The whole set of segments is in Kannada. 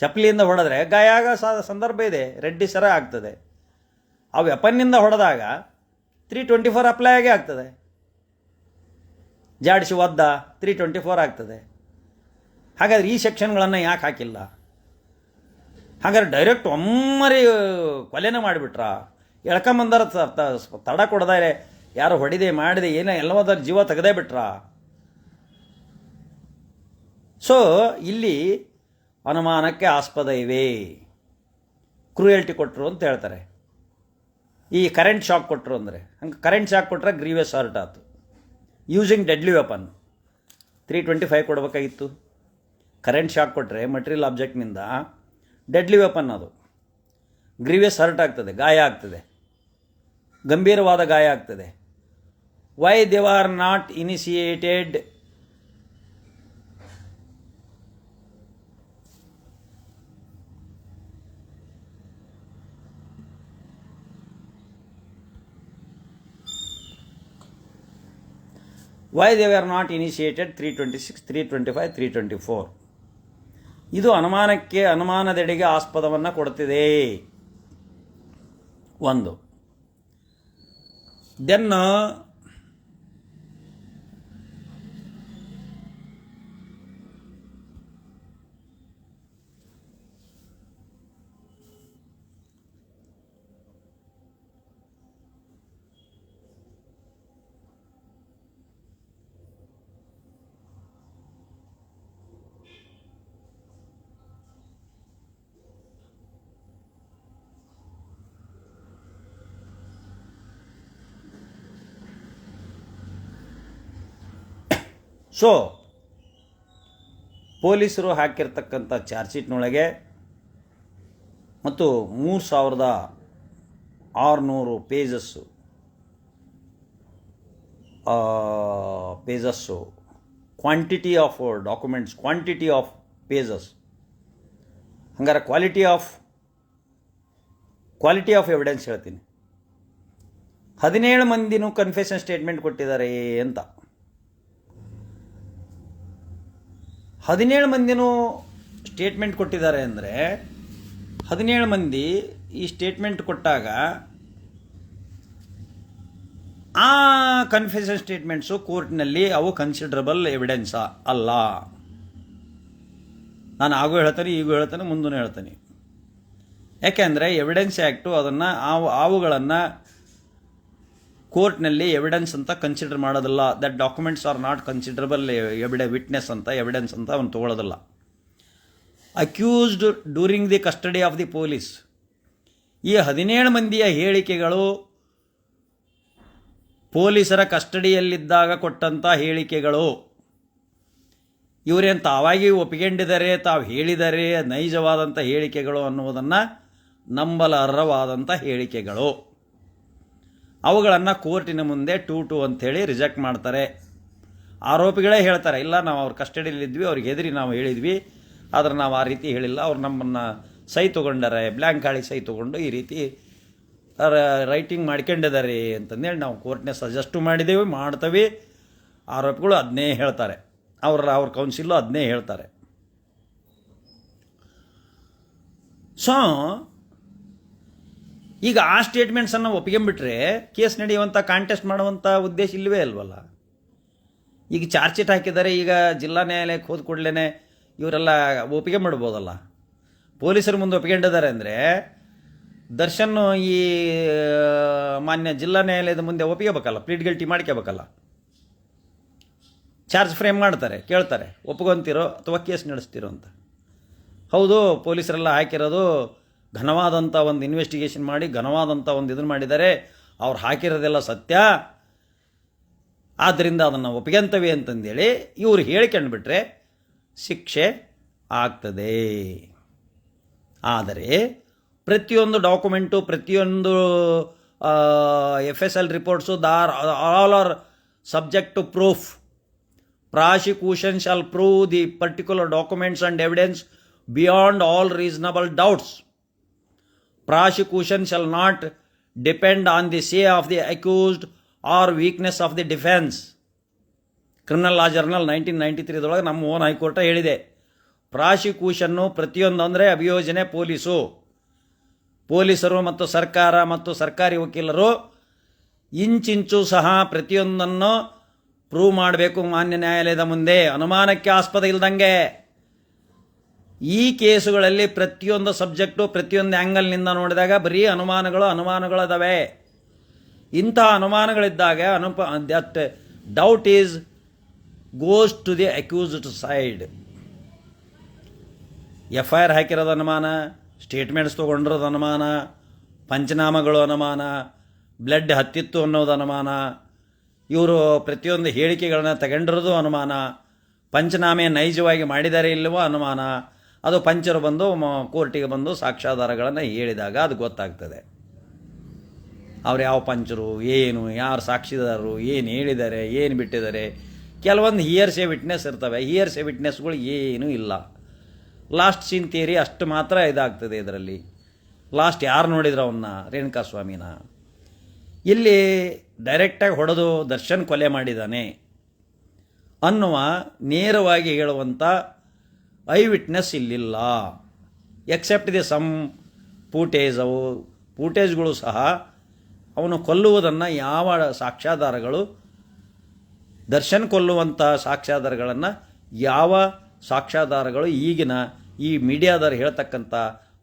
ಚಪ್ಪಲಿಯಿಂದ ಹೊಡೆದ್ರೆ ಗಾಯ ಆಗೋ ಸಂದರ್ಭ ಇದೆ, ರೆಡ್ಡಿ ಸರ ಆಗ್ತದೆ. ಆ ವೆಪನ್ನಿಂದ ಹೊಡೆದಾಗ ತ್ರೀ ಟ್ವೆಂಟಿ ಫೋರ್ ಅಪ್ಲೈ ಆಗೇ ಆಗ್ತದೆ. ಜಾಡಿಸಿ ಒದ್ದ ತ್ರೀ ಟ್ವೆಂಟಿ ಫೋರ್ ಆಗ್ತದೆ. ಹಾಗಾದ್ರೆ ಈ ಸೆಕ್ಷನ್ಗಳನ್ನು ಯಾಕೆ ಹಾಕಿಲ್ಲ? ಹಾಗಾದ್ರೆ ಡೈರೆಕ್ಟ್ ಒಮ್ಮರಿ ಕೊಲೆನೇ ಮಾಡಿಬಿಟ್ರ? ಎಳ್ಕೊಂಬಂದಾರ ತಡ ಕೊಡದಾರೆ ಯಾರು ಹೊಡಿದೆ, ಮಾಡಿದೆ, ಏನೋ ಎಲ್ಲವಾದ್ರೂ ಜೀವ ತೆಗೆದೇ ಬಿಟ್ರ? ಸೊ ಇಲ್ಲಿ ಅನುಮಾನಕ್ಕೆ ಆಸ್ಪದ ಇವೆ. ಕ್ರೂಯಲ್ಟಿ ಕೊಟ್ಟರು ಅಂತ ಹೇಳ್ತಾರೆ. ಈ ಕರೆಂಟ್ ಶಾಕ್ ಕೊಟ್ಟರು ಅಂದರೆ, ಹಂಗೆ ಕರೆಂಟ್ ಶಾಕ್ ಕೊಟ್ಟರೆ ಗ್ರೀವಿಯಸ್ ಹರ್ಟ್ ಆಯಿತು using deadly weapon, three twenty five ಕೊಡಬೇಕಾಗಿತ್ತು. ಕರೆಂಟ್ ಶಾಕ್ ಕೊಟ್ಟರೆ ಮಟೀರಿಯಲ್ ಆಬ್ಜೆಕ್ಟ್ನಿಂದ ಡೆಡ್ಲಿ ವೆಪನ್ ಅದು. ಗ್ರೀವಿಯಸ್ ಹರ್ಟ್ ಆಗ್ತದೆ, ಗಾಯ ಆಗ್ತದೆ. ಗಂಭೀರವಾದ ಗಾಯ ಆಗ್ತದೆ. Why they are not initiated why they are not initiated three twenty six three twenty five three twenty four ಇದು ಅನುಮಾನಕ್ಕೆ, ಅನುಮಾನದೆಡೆಗೆ ಆಸ್ಪದವನ್ನು ಕೊಡ್ತಿದೆ. ಒಂದು. ದೆನ್ ಸೊ ಪೊಲೀಸರು ಹಾಕಿರ್ತಕ್ಕಂಥ ಚಾರ್ಜ್ ಶೀಟ್ನೊಳಗೆ ಮತ್ತು ಮೂರು ಸಾವಿರದ ಆರುನೂರು pages pages quantity of documents quantity of pages ಹಂಗಾರೆ quality of quality of evidence ಹೇಳ್ತೀನಿ. ಹದಿನೇಳು ಮಂದಿನೂ ಕನ್ಫೆಷನ್ ಸ್ಟೇಟ್ಮೆಂಟ್ ಕೊಟ್ಟಿದ್ದಾರೆ ಅಂತ. ಹದಿನೇಳು ಮಂದಿನೂ ಸ್ಟೇಟ್ಮೆಂಟ್ ಕೊಟ್ಟಿದ್ದಾರೆ ಅಂದರೆ ಹದಿನೇಳು ಮಂದಿ ಈ ಸ್ಟೇಟ್ಮೆಂಟ್ ಕೊಟ್ಟಾಗ ಆ ಕನ್ಫೆಷನ್ ಸ್ಟೇಟ್ಮೆಂಟ್ಸು ಕೋರ್ಟ್ನಲ್ಲಿ ಅವು ಕನ್ಸಿಡರಬಲ್ ಎವಿಡೆನ್ಸಾ ಅಲ್ಲ. ನಾನು ಆಗು ಹೇಳ್ತೇನೆ, ಈಗೂ ಹೇಳ್ತೇನೆ ಮುಂದೂ ಹೇಳ್ತೇನೆ. ಯಾಕೆಂದರೆ ಎವಿಡೆನ್ಸ್ ಆ್ಯಕ್ಟು ಅದನ್ನು ಆವು ಅವುಗಳನ್ನು ಕೋರ್ಟ್ನಲ್ಲಿ ಎವಿಡೆನ್ಸ್ ಅಂತ ಕನ್ಸಿಡರ್ ಮಾಡೋದಿಲ್ಲ. That documents are not considerable ಎವಿಡೆ witness ಅಂತ ಎವಿಡೆನ್ಸ್ ಅಂತ ಅವನು ತಗೊಳ್ಳೋದಿಲ್ಲ accused during the custody of the police ಈ ಹದಿನೇಳು ಮಂದಿಯ ಹೇಳಿಕೆಗಳು ಪೊಲೀಸರ ಕಸ್ಟಡಿಯಲ್ಲಿದ್ದಾಗ ಕೊಟ್ಟಂಥ ಹೇಳಿಕೆಗಳು. ಇವರೇನು ತಾವಾಗಿ ಒಪ್ಪಿಕೊಂಡಿದ್ದಾರೆ ತಾವು ಹೇಳಿದ್ದಾರೆ ನೈಜವಾದಂಥ ಹೇಳಿಕೆಗಳು ಅನ್ನುವುದನ್ನು ನಂಬಲರ್ಹವಾದಂಥ ಹೇಳಿಕೆಗಳು. ಅವುಗಳನ್ನು ಕೋರ್ಟಿನ ಮುಂದೆ ಟೂ ಟು ಅಂಥೇಳಿ ರಿಜೆಕ್ಟ್ ಮಾಡ್ತಾರೆ. ಆರೋಪಿಗಳೇ ಹೇಳ್ತಾರೆ, ಇಲ್ಲ ನಾವು ಅವ್ರ ಕಸ್ಟಡಿಯಲ್ಲಿದ್ವಿ ಅವ್ರಿಗೆ ಹೆದರಿ ನಾವು ಹೇಳಿದ್ವಿ, ಆದ್ರೆ ನಾವು ಆ ರೀತಿ ಹೇಳಿಲ್ಲ, ಅವ್ರು ನಮ್ಮನ್ನು ಸೈ ತೊಗೊಂಡಾರೆ ಬ್ಲ್ಯಾಂಕ್ ಗಾಳಿ ಸೈ ತೊಗೊಂಡು ಈ ರೀತಿ ರೈಟಿಂಗ್ ಮಾಡ್ಕೊಂಡಿದ್ದಾರೆ ಅಂತಂದೇಳಿ ನಾವು ಕೋರ್ಟ್ನೇ ಸಜೆಸ್ಟು ಮಾಡಿದ್ದೇವೆ ಮಾಡ್ತೇವೆ. ಆರೋಪಿಗಳು ಅದನ್ನೇ ಹೇಳ್ತಾರೆ, ಅವ್ರ ಅವ್ರ ಕೌನ್ಸಿಲು ಅದನ್ನೇ ಹೇಳ್ತಾರೆ. ಸೊ ಈಗ ಆ ಸ್ಟೇಟ್ಮೆಂಟ್ಸನ್ನು ಒಪ್ಕೊಂಬಿಟ್ರೆ ಕೇಸ್ ನಡೆಯುವಂಥ ಕಾಂಟೆಸ್ಟ್ ಮಾಡುವಂಥ ಉದ್ದೇಶ ಇಲ್ಲವೇ ಅಲ್ವಲ್ಲ? ಈಗ ಚಾರ್ಜ್ ಶೀಟ್ ಹಾಕಿದ್ದಾರೆ, ಈಗ ಜಿಲ್ಲಾ ನ್ಯಾಯಾಲಯಕ್ಕೆ ಹೋದ ಕೂಡಲೇ ಇವರೆಲ್ಲ ಒಪ್ಪಿಗೆ ಮಾಡ್ಬೋದಲ್ಲ? ಪೊಲೀಸರ ಮುಂದೆ ಒಪ್ಕೊಂಡಿದ್ದಾರೆ ಅಂದರೆ ದರ್ಶನ್ ಈ ಮಾನ್ಯ ಜಿಲ್ಲಾ ನ್ಯಾಯಾಲಯದ ಮುಂದೆ ಒಪ್ಪಿಗೆಬೇಕಲ್ಲ ಪ್ಲೀಟ್ ಗಿಲ್ಟಿ ಮಾಡ್ಕೋಬೇಕಲ್ಲ? ಚಾರ್ಜ್ ಫ್ರೇಮ್ ಮಾಡ್ತಾರೆ, ಕೇಳ್ತಾರೆ ಒಪ್ಕೊಂತೀರೋ ಅಥವಾ ಕೇಸ್ ನಡೆಸ್ತೀರೋ ಅಂತ. ಹೌದು, ಪೊಲೀಸರೆಲ್ಲ ಹಾಕಿರೋದು ಘನವಾದಂಥ ಒಂದು ಇನ್ವೆಸ್ಟಿಗೇಷನ್ ಮಾಡಿ ಘನವಾದಂಥ ಒಂದು ಇದನ್ನು ಮಾಡಿದ್ದಾರೆ ಅವ್ರು ಹಾಕಿರೋದೆಲ್ಲ ಸತ್ಯ. ಆದ್ದರಿಂದ ಅದನ್ನು ಒಪ್ಪಿಗೆಂತವೆ ಅಂತಂದೇಳಿ ಇವರು ಹೇಳ್ಕೊಂಡ್ಬಿಟ್ರೆ ಶಿಕ್ಷೆ ಆಗ್ತದೆ. ಆದರೆ ಪ್ರತಿಯೊಂದು ಡಾಕ್ಯುಮೆಂಟು, ಪ್ರತಿಯೊಂದು F S L reports they're all are subject to proof prosecution shall prove the particular documents and evidence beyond all reasonable doubts. Prosecution shall not depend on the say of the accused or weakness of the defence criminal law journal nineteen ninety ತ್ರೀದೊಳಗೆ ನಮ್ಮ ಓನ್ ಹೈಕೋರ್ಟ ಹೇಳಿದೆ. ಪ್ರಾಸಿಕ್ಯೂಷನ್ನು ಪ್ರತಿಯೊಂದು ಅಂದರೆ ಅಭಿಯೋಜನೆ ಪೊಲೀಸು. ಪೊಲೀಸರು ಮತ್ತು ಸರ್ಕಾರ ಮತ್ತು ಸರ್ಕಾರಿ ವಕೀಲರು ಇಂಚಿಂಚು ಸಹ ಪ್ರತಿಯೊಂದನ್ನು ಪ್ರೂವ್ ಮಾಡಬೇಕು ಮಾನ್ಯ ನ್ಯಾಯಾಲಯದ ಮುಂದೆ. ಅನುಮಾನಕ್ಕೆ ಆಸ್ಪದ ಇಲ್ದಂಗೆ. ಈ ಕೇಸುಗಳಲ್ಲಿ ಪ್ರತಿಯೊಂದು ಸಬ್ಜೆಕ್ಟು, ಪ್ರತಿಯೊಂದು ಆ್ಯಂಗಲ್ನಿಂದ ನೋಡಿದಾಗ ಬರೀ ಅನುಮಾನಗಳು, ಅನುಮಾನಗಳದವೆ. ಇಂಥ ಅನುಮಾನಗಳಿದ್ದಾಗ ಅನುಪ that doubt is goes to the accused side F I R ಹಾಕಿರೋದು ಅನುಮಾನ ಸ್ಟೇಟ್ಮೆಂಟ್ಸ್ ತೊಗೊಂಡಿರೋದು ಅನುಮಾನ, ಪಂಚನಾಮಗಳು ಅನುಮಾನ ಬ್ಲಡ್ ಹತ್ತಿತ್ತು ಅನ್ನೋದು ಅನುಮಾನ, ಇವರು ಪ್ರತಿಯೊಂದು ಹೇಳಿಕೆಗಳನ್ನ ತಗೊಂಡಿರೋದು ಅನುಮಾನ, ಪಂಚನಾಮೆ ನೈಜವಾಗಿ ಮಾಡಿದ್ದಾರೆ ಇಲ್ಲವೋ ಅನುಮಾನ ಅದು ಪಂಚರು ಬಂದು ಕೋರ್ಟಿಗೆ ಬಂದು ಸಾಕ್ಷ್ಯಾಧಾರಗಳನ್ನು ಹೇಳಿದಾಗ ಅದು ಗೊತ್ತಾಗ್ತದೆ. ಅವ್ರು ಯಾವ ಪಂಚರು, ಏನು, ಯಾರು ಸಾಕ್ಷಿದಾರರು, ಏನು ಹೇಳಿದ್ದಾರೆ, ಏನು ಬಿಟ್ಟಿದ್ದಾರೆ. ಕೆಲವೊಂದು ಹಿಯರ್ಸೆ ವಿಟ್ನೆಸ್ ಇರ್ತವೆ. ಹಿಯರ್ಸೆ ವಿಟ್ನೆಸ್ಗಳು ಏನೂ ಇಲ್ಲ. ಲಾಸ್ಟ್ ಸೀನ್ ಥಿಯರಿ ಅಷ್ಟು ಮಾತ್ರ ಇದಾಗ್ತದೆ ಇದರಲ್ಲಿ. ಲಾಸ್ಟ್ ಯಾರು ನೋಡಿದ್ರು ಅವನ್ನ ರೇಣುಕಾ ಸ್ವಾಮಿನ. ಇಲ್ಲಿ ಡೈರೆಕ್ಟಾಗಿ ಹೊಡೆದು ದರ್ಶನ್ ಕೊಲೆ ಮಾಡಿದ್ದಾನೆ ಅನ್ನುವ ನೇರವಾಗಿ ಹೇಳುವಂಥ ಐ ವಿಟ್ನೆಸ್ ಇಲ್ಲಿಲ್ಲ. ಎಕ್ಸೆಪ್ಟ್ ದಿ ಸಮ್ ಪೂಟೇಜ್ ಅವು. ಪೂಟೇಜ್ಗಳು ಸಹ ಅವನು ಕೊಲ್ಲುವುದನ್ನು ಯಾವ ಸಾಕ್ಷ್ಯಾಧಾರಗಳು, ದರ್ಶನ್ ಕೊಲ್ಲುವಂಥ ಸಾಕ್ಷ್ಯಾಧಾರಗಳನ್ನು ಯಾವ ಸಾಕ್ಷ್ಯಾಧಾರಗಳು ಈಗಿನ ಈ ಮೀಡಿಯಾದವರು ಹೇಳ್ತಕ್ಕಂಥ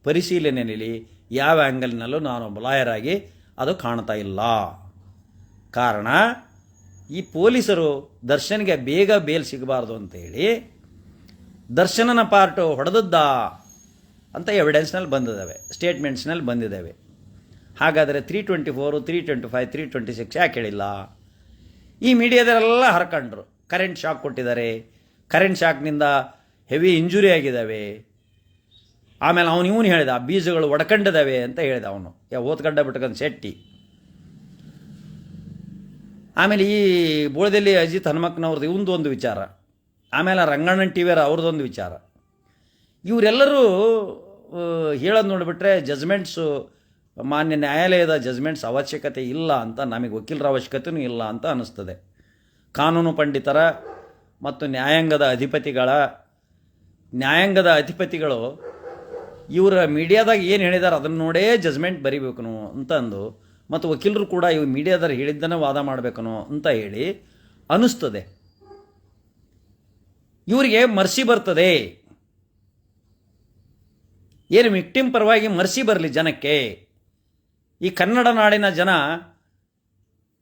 ಪರಿಶೀಲನೆಯಲ್ಲಿ ಯಾವ ಆ್ಯಂಗಲ್ನಲ್ಲೂ ನಾನು ಲಾಯರ್ ಆಗಿ ಅದು ಕಾಣ್ತಾ ಇಲ್ಲ. ಕಾರಣ ಈ ಪೊಲೀಸರು ದರ್ಶನ್ಗೆ ಬೇಗ ಬೇಲ್ ಸಿಗಬಾರ್ದು ಅಂತೇಳಿ ದರ್ಶನನ ಪಾರ್ಟು ಹೊಡೆದದ್ದ ಅಂತ ಎವಿಡೆನ್ಸ್ನಲ್ಲಿ ಬಂದಿದ್ದಾವೆ. ಸ್ಟೇಟ್ಮೆಂಟ್ಸ್ನಲ್ಲಿ ಬಂದಿದ್ದಾವೆ. ಹಾಗಾದರೆ three twenty four three twenty five three twenty six ಯಾಕೆ ಹೇಳಿಲ್ಲ? ಈ ಮೀಡಿಯಾದರೆಲ್ಲ ಹರ್ಕೊಂಡ್ರು. ಕರೆಂಟ್ ಶಾಕ್ ಕೊಟ್ಟಿದ್ದಾರೆ. ಕರೆಂಟ್ ಶಾಕ್ನಿಂದ ಹೆವಿ ಇಂಜುರಿ ಆಗಿದ್ದಾವೆ. ಆಮೇಲೆ ಅವನು ಇವನು ಹೇಳಿದ, ಬೀಜಗಳು ಒಡ್ಕೊಂಡಿದ್ದಾವೆ ಅಂತ ಹೇಳಿದ ಅವನು. ಯಾ, ಓದ್ಕಂಡ ಬಿಟ್ಕೊಂಡು ಶೆಟ್ಟಿ. ಆಮೇಲೆ ಈ ಬೋಳದಲ್ಲಿ ಅಜಿತ್ ಹನುಮಕ್ಕನವ್ರದ್ದು ಇವಂದು ಒಂದು ವಿಚಾರ. ಆಮೇಲೆ ರಂಗಣ್ಣನ್ ಟಿ ವಿಯರ ಅವ್ರದ್ದೊಂದು ವಿಚಾರ. ಇವರೆಲ್ಲರೂ ಹೇಳೋದು ನೋಡಿಬಿಟ್ರೆ ಜಜ್ಮೆಂಟ್ಸು, ಮಾನ್ಯ ನ್ಯಾಯಾಲಯದ ಜಜ್ಮೆಂಟ್ಸ್ ಅವಶ್ಯಕತೆ ಇಲ್ಲ ಅಂತ ನಮಗೆ ವಕೀಲರ ಅವಶ್ಯಕತೆಯೂ ಇಲ್ಲ ಅಂತ ಅನ್ನಿಸ್ತದೆ. ಕಾನೂನು ಪಂಡಿತರ ಮತ್ತು ನ್ಯಾಯಾಂಗದ ಅಧಿಪತಿಗಳ, ನ್ಯಾಯಾಂಗದ ಅಧಿಪತಿಗಳು ಇವರ ಮೀಡಿಯಾದಾಗ ಏನು ಹೇಳಿದ್ದಾರೆ ಅದನ್ನು ನೋಡೇ ಜಜ್ಮೆಂಟ್ ಅಂತಂದು ಅಂತ ಅಂದು, ಮತ್ತು ವಕೀಲರು ಕೂಡ ಇವು ಮೀಡಿಯಾದವ್ರು ಹೇಳಿದ್ದನ್ನು ವಾದ ಮಾಡಬೇಕನೋ ಅಂತ ಹೇಳಿ ಅನ್ನಿಸ್ತದೆ. ಇವರಿಗೆ ಮರ್ಸಿ ಬರ್ತದೆ. ಏನು ವಿಕ್ಟಿಮ್ ಪರವಾಗಿ ಮರ್ಸಿ ಬರಲಿ ಜನಕ್ಕೆ? ಈ ಕನ್ನಡ ನಾಡಿನ ಜನ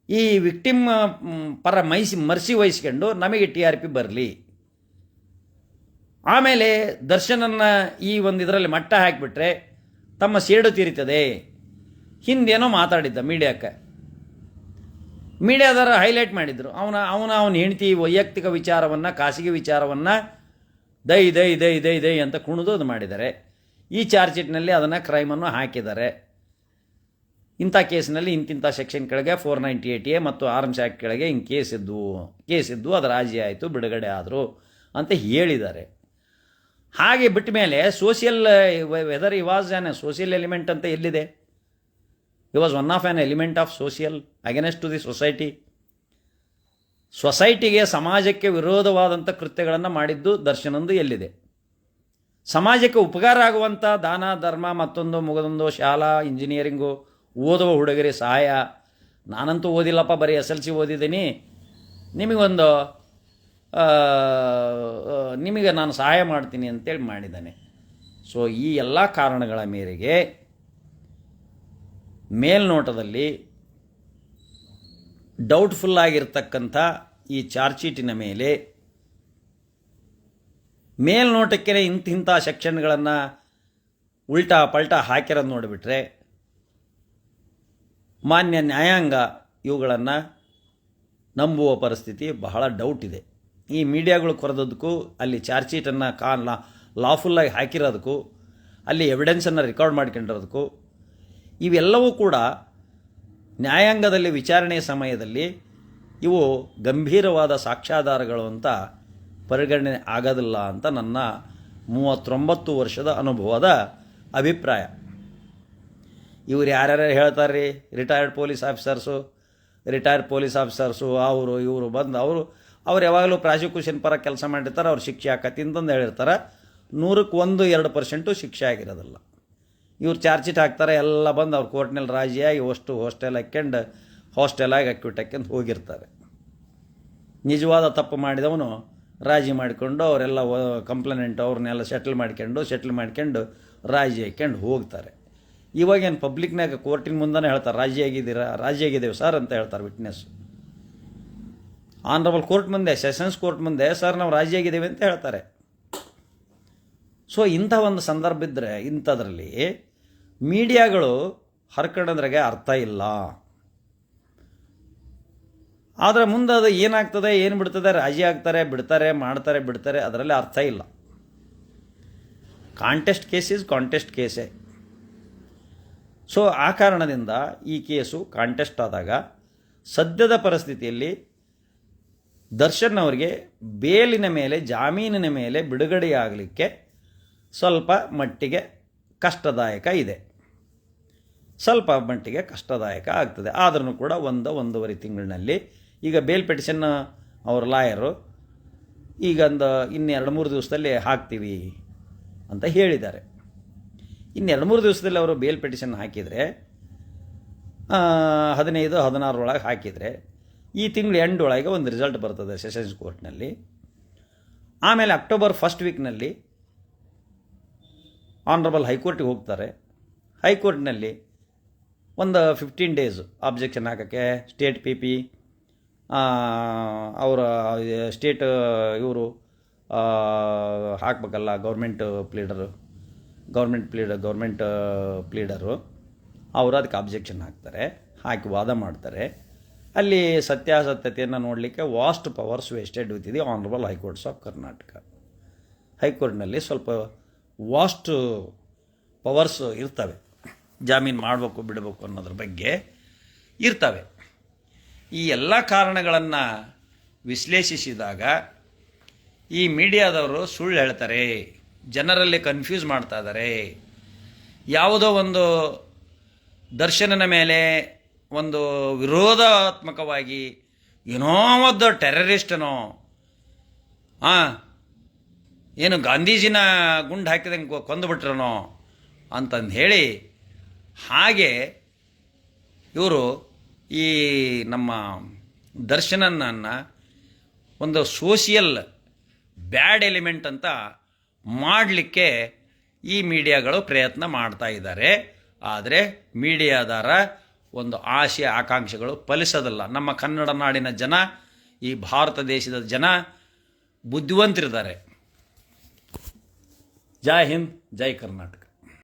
ಈ ವಿಕ್ಟಿಮ್ ಪರ ಮೈಸಿ, ಮರ್ಸಿ ವಹಿಸ್ಕೊಂಡು ನಮಗೆ ಟಿ ಆರ್ ಪಿ ಬರಲಿ. ಆಮೇಲೆ ದರ್ಶನನ್ನ ಈ ಒಂದು ಇದರಲ್ಲಿ ಮಟ್ಟ ಹಾಕಿಬಿಟ್ರೆ ತಮ್ಮ ಸೇಡು ತೀರಿತದೆ. ಹಿಂದೇನೋ ಮಾತಾಡಿದ್ದ ಮೀಡಿಯಾಕ್ಕೆ. ಮೀಡಿಯಾದರ ಹೈಲೈಟ್ ಮಾಡಿದರು. ಅವನ ಅವನ ಅವನ ಹೆಂಡತಿ ವೈಯಕ್ತಿಕ ವಿಚಾರವನ್ನು, ಖಾಸಗಿ ವಿಚಾರವನ್ನು ದೈ ದೈ ದೈ ದೈ ದೈ ಅಂತ ಕುಣಿದು ಅದು ಮಾಡಿದ್ದಾರೆ. ಈ ಚಾರ್ಜ್ ಶೀಟ್ನಲ್ಲಿ ಅದನ್ನು ಕ್ರೈಮನ್ನು ಹಾಕಿದ್ದಾರೆ. ಇಂಥ ಕೇಸ್ನಲ್ಲಿ ಇಂತಿಂಥ ಸೆಕ್ಷನ್ ಕೆಳಗೆ ಫೋರ್ ನೈಂಟಿ ಏಟ್ ಎ ಮತ್ತು ಆರ್ಮ್ಸ್ ಆ್ಯಕ್ಟ್ ಕೆಳಗೆ ಹಿಂಗೆ ಕೇಸ್ ಇದ್ದು ಕೇಸ್ ಇದ್ದು ಅದು ರಾಜಿ ಆಯಿತು, ಬಿಡುಗಡೆ ಆದರು ಅಂತ ಹೇಳಿದ್ದಾರೆ. ಹಾಗೆ ಬಿಟ್ಟ ಮೇಲೆ social, whether he was was an social element ಅಂತ ಎಲ್ಲಿದೆ? He was of an element of social against to the society ಸೊಸೈಟಿಗೆ ಸಮಾಜಕ್ಕೆ ವಿರೋಧವಾದಂಥ ಕೃತ್ಯಗಳನ್ನು ಮಾಡಿದ್ದು ದರ್ಶನಂದು ಎಲ್ಲಿದೆ? ಸಮಾಜಕ್ಕೆ ಉಪಕಾರ ಆಗುವಂಥ ದಾನ, ಧರ್ಮ, ಮತ್ತೊಂದು ಮುಗದೊಂದು ಶಾಲಾ, ಇಂಜಿನಿಯರಿಂಗು, ಓದುವ ಹುಡುಗರಿ ಸಹಾಯ. ನಾನಂತೂ ಓದಿಲ್ಲಪ್ಪ, ಬರೀ ಎಸ್ ಎಲ್ ಸಿ ಓದಿದ್ದೀನಿ. ನಿಮಗೊಂದು ನಿಮಗೆ ನಾನು ಸಹಾಯ ಮಾಡ್ತೀನಿ ಅಂತೇಳಿ ಮಾಡಿದ್ದಾನೆ. ಸೊ ಈ ಎಲ್ಲ ಕಾರಣಗಳ ಮೇರೆಗೆ ಮೇಲ್ನೋಟದಲ್ಲಿ ಡೌಟ್ಫುಲ್ ಆಗಿರ್ತಕ್ಕಂಥ ಈ ಚಾರ್ಜ್ ಶೀಟಿನ ಮೇಲೆ ಮೇಲ್ನೋಟಕ್ಕೆ ಇಂತಿಂಥ ಸೆಕ್ಷನ್ಗಳನ್ನು ಉಲ್ಟಾ ಪಲ್ಟಾ ಹಾಕಿರೋದು ನೋಡಿಬಿಟ್ರೆ ಮಾನ್ಯ ನ್ಯಾಯಾಂಗ ಇವುಗಳನ್ನು ನಂಬುವ ಪರಿಸ್ಥಿತಿ ಬಹಳ ಡೌಟ್ ಇದೆ. ಈ ಮೀಡಿಯಾಗಳು ಕೊರೆದದಕ್ಕೂ ಅಲ್ಲಿ ಚಾರ್ಜ್ ಶೀಟನ್ನು ಕಾ ಲಾಫುಲ್ಲಾಗಿ ಹಾಕಿರೋದಕ್ಕೂ ಅಲ್ಲಿ ಎವಿಡೆನ್ಸನ್ನು ರೆಕಾರ್ಡ್ ಮಾಡ್ಕೊಂಡಿರೋದಕ್ಕೂ ಇವೆಲ್ಲವೂ ಕೂಡ ನ್ಯಾಯಾಂಗದಲ್ಲಿ ವಿಚಾರಣೆ ಸಮಯದಲ್ಲಿ ಇವು ಗಂಭೀರವಾದ ಸಾಕ್ಷ್ಯಾಧಾರಗಳು ಅಂತ ಪರಿಗಣನೆ ಆಗೋದಿಲ್ಲ ಅಂತ ನನ್ನ ಮೂವತ್ತೊಂಬತ್ತು ವರ್ಷದ ಅನುಭವದ ಅಭಿಪ್ರಾಯ. ಇವ್ರು ಯಾರ್ಯಾರು ಹೇಳ್ತಾರೆ ರೀ retired police officers retired police officers ಅವರು ಇವರು ಬಂದು ಅವರು, ಅವ್ರು ಯಾವಾಗಲೂ ಪ್ರಾಸಿಕ್ಯೂಷನ್ ಪರ ಕೆಲಸ ಮಾಡಿರ್ತಾರೆ, ಅವ್ರು ಶಿಕ್ಷೆ ಆಕತಿ ಅಂತಂದು ಹೇಳಿರ್ತಾರೆ. ನೂರಕ್ಕೆ ಒಂದು, ಎರಡು ಪರ್ಸೆಂಟು ಶಿಕ್ಷೆ ಆಗಿರೋದಿಲ್ಲ. ಇವ್ರು ಚಾರ್ಜ್ ಶೀಟ್ ಹಾಕ್ತಾರೆ, ಎಲ್ಲ ಬಂದು ಅವ್ರು ಕೋರ್ಟ್ನಲ್ಲಿ ರಾಜಿಯಾಗಿ ಅಷ್ಟು ಹಾಸ್ಟೆಲ್ ಹಾಕ್ಯಂಡು ಹಾಸ್ಟೆಲಾಗಿ ಅಕ್ಯೂಟ್ ಹಾಕ್ಯಂಡು ಹೋಗಿರ್ತಾರೆ. ನಿಜವಾದ ತಪ್ಪು ಮಾಡಿದವನು ರಾಜಿ ಮಾಡಿಕೊಂಡು ಅವರೆಲ್ಲ ಕಂಪ್ಲೇಂಟ್ ಅವ್ರನ್ನೆಲ್ಲ ಸೆಟ್ಲ್ ಮಾಡ್ಕೊಂಡು ಸೆಟ್ಲ್ ಮಾಡ್ಕೊಂಡು ರಾಜಿ ಹಾಕ್ಯಂಡು ಹೋಗ್ತಾರೆ. ಇವಾಗೇನು ಪಬ್ಲಿಕ್ನಾಗ ಕೋರ್ಟಿನ ಮುಂದೆ ಹೇಳ್ತಾರೆ ರಾಜಿ ಆಗಿದ್ದೀರಾ ರಾಜಿ ಆಗಿದ್ದೇವೆ ಸರ್ ಅಂತ ಹೇಳ್ತಾರೆ ವಿಟ್ನೆಸ್ ಆನರಬಲ್ ಕೋರ್ಟ್ ಮುಂದೆ ಸೆಷನ್ಸ್ ಕೋರ್ಟ್ ಮುಂದೆ ಸರ್ ನಾವು ರಾಜಿ ಆಗಿದ್ದೇವೆ ಅಂತ ಹೇಳ್ತಾರೆ. ಸೊ ಇಂಥ ಒಂದು ಸಂದರ್ಭ ಇದ್ದರೆ ಇಂಥದ್ರಲ್ಲಿ ಮೀಡಿಯಾಗಳು ಹರ್ಕೊಂಡಂದ್ರಾಗೆ ಅರ್ಥ ಇಲ್ಲ. ಆದರೆ ಮುಂದೆ ಅದು ಏನಾಗ್ತದೆ, ಏನು ಬಿಡ್ತದೆ, ರಾಜಿ ಆಗ್ತಾರೆ, ಬಿಡ್ತಾರೆ, ಮಾಡ್ತಾರೆ, ಬಿಡ್ತಾರೆ, ಅದರಲ್ಲಿ ಅರ್ಥ ಇಲ್ಲ. ಕಾಂಟೆಸ್ಟ್ ಕೇಸ್ ಈಸ್ ಕಾಂಟೆಸ್ಟ್ ಕೇಸೇ ಸೊ ಆ ಕಾರಣದಿಂದ ಈ ಕೇಸು ಕಾಂಟೆಸ್ಟ್ ಆದಾಗ ಸದ್ಯದ ಪರಿಸ್ಥಿತಿಯಲ್ಲಿ ದರ್ಶನ್ ಅವರಿಗೆ ಬೇಲಿನ ಮೇಲೆ, ಜಾಮೀನಿನ ಮೇಲೆ ಬಿಡುಗಡೆಯಾಗಲಿಕ್ಕೆ ಸ್ವಲ್ಪ ಮಟ್ಟಿಗೆ ಕಷ್ಟದಾಯಕ ಇದೆ. ಸ್ವಲ್ಪ ಮಟ್ಟಿಗೆ ಕಷ್ಟದಾಯಕ ಆಗ್ತದೆ. ಆದ್ರೂ ಕೂಡ ಒಂದು ಒಂದೂವರೆ ತಿಂಗಳಿನಲ್ಲಿ ಈಗ ಬೇಲ್ ಪೆಟಿಷನ್ ಅವ್ರ ಲಾಯರು ಈಗ ಒಂದು ಇನ್ನೆರಡು ಮೂರು ದಿವಸದಲ್ಲಿ ಹಾಕ್ತೀವಿ ಅಂತ ಹೇಳಿದ್ದಾರೆ. ಇನ್ನೆರಡು ಮೂರು ದಿವಸದಲ್ಲಿ ಅವರು ಬೇಲ್ ಪೆಟಿಷನ್ ಹಾಕಿದರೆ ಹದಿನೈದು ಹದಿನಾರರೊಳಗೆ ಹಾಕಿದರೆ ಈ ತಿಂಗಳು ಎಂಡ್ ಒಳಗೆ ಒಂದು ರಿಸಲ್ಟ್ ಬರ್ತದೆ ಸೆಷನ್ಸ್ ಕೋರ್ಟ್ನಲ್ಲಿ. ಆಮೇಲೆ ಅಕ್ಟೋಬರ್ ಫಸ್ಟ್ ವೀಕ್ನಲ್ಲಿ ಆನರಬಲ್ ಹೈಕೋರ್ಟಿಗೆ ಹೋಗ್ತಾರೆ. ಹೈಕೋರ್ಟ್ನಲ್ಲಿ ಒಂದು ಫಿಫ್ಟೀನ್ ಡೇಸ್ ಆಬ್ಜೆಕ್ಷನ್ ಹಾಕೋಕ್ಕೆ ಸ್ಟೇಟ್ ಪಿ ಪಿ ಅವರ ಸ್ಟೇಟ್ ಇವರು ಹಾಕಬೇಕಲ್ಲ government pleader government pleader government pleader ಅವರು ಅದಕ್ಕೆ ಆಬ್ಜೆಕ್ಷನ್ ಹಾಕ್ತಾರೆ. ಹಾಕಿ ವಾದ ಮಾಡ್ತಾರೆ. ಅಲ್ಲಿ ಸತ್ಯಾಸತ್ಯತೆಯನ್ನು ನೋಡಲಿಕ್ಕೆ ವಾಸ್ಟ್ ಪವರ್ಸ್ ವೇಸ್ಟೆಡ್ ವಿತ್ ಇದೆ honourable high courts of Karnataka ಹೈಕೋರ್ಟ್ನಲ್ಲಿ ಸ್ವಲ್ಪ ವಾಸ್ಟ್ ಪವರ್ಸ್ ಇರ್ತವೆ. ಜಾಮೀನು ಮಾಡಬೇಕು, ಬಿಡಬೇಕು ಅನ್ನೋದ್ರ ಬಗ್ಗೆ ಇರ್ತವೆ. ಈ ಎಲ್ಲ ಕಾರಣಗಳನ್ನು ವಿಶ್ಲೇಷಿಸಿದಾಗ ಈ ಮೀಡಿಯಾದವರು ಸುಳ್ಳು ಹೇಳ್ತಾರೆ. ಜನರಲ್ಲಿ ಕನ್ಫ್ಯೂಸ್ ಮಾಡ್ತಾ ಇದ್ದಾರೆ ಯಾವುದೋ ಒಂದು ದರ್ಶನನ ಮೇಲೆ ಒಂದು ವಿರೋಧಾತ್ಮಕವಾಗಿ ಏನೋ ಒಂದು ಟೆರರಿಸ್ಟನೋ ಹಾಂ ಏನು ಗಾಂಧೀಜಿನ ಗುಂಡು ಹಾಕಿದಂಗೆ ಕೊಂದುಬಿಟ್ರನೋ ಅಂತಂದು ಹೇಳಿ ಹಾಗೆ ಇವರು ಈ ನಮ್ಮ ದರ್ಶನನನ್ನು ಒಂದು ಸೋಷಿಯಲ್ ಬ್ಯಾಡ್ ಎಲಿಮೆಂಟ್ ಅಂತ ಮಾಡಲಿಕ್ಕೆ ಈ ಮೀಡಿಯಾಗಳು ಪ್ರಯತ್ನ ಮಾಡ್ತಾ ಇದ್ದಾರೆ. ಆದರೆ ಮೀಡಿಯಾದಾರ ಒಂದು ಆಶೆ, ಆಕಾಂಕ್ಷೆಗಳು ಫಲಿಸೋದಲ್ಲ. ನಮ್ಮ ಕನ್ನಡ ನಾಡಿನ ಜನ, ಈ ಭಾರತ ದೇಶದ ಜನ ಬುದ್ಧಿವಂತರಿದ್ದಾರೆ. ಜೈ ಹಿಂದ್ ಜೈ ಕರ್ನಾಟಕ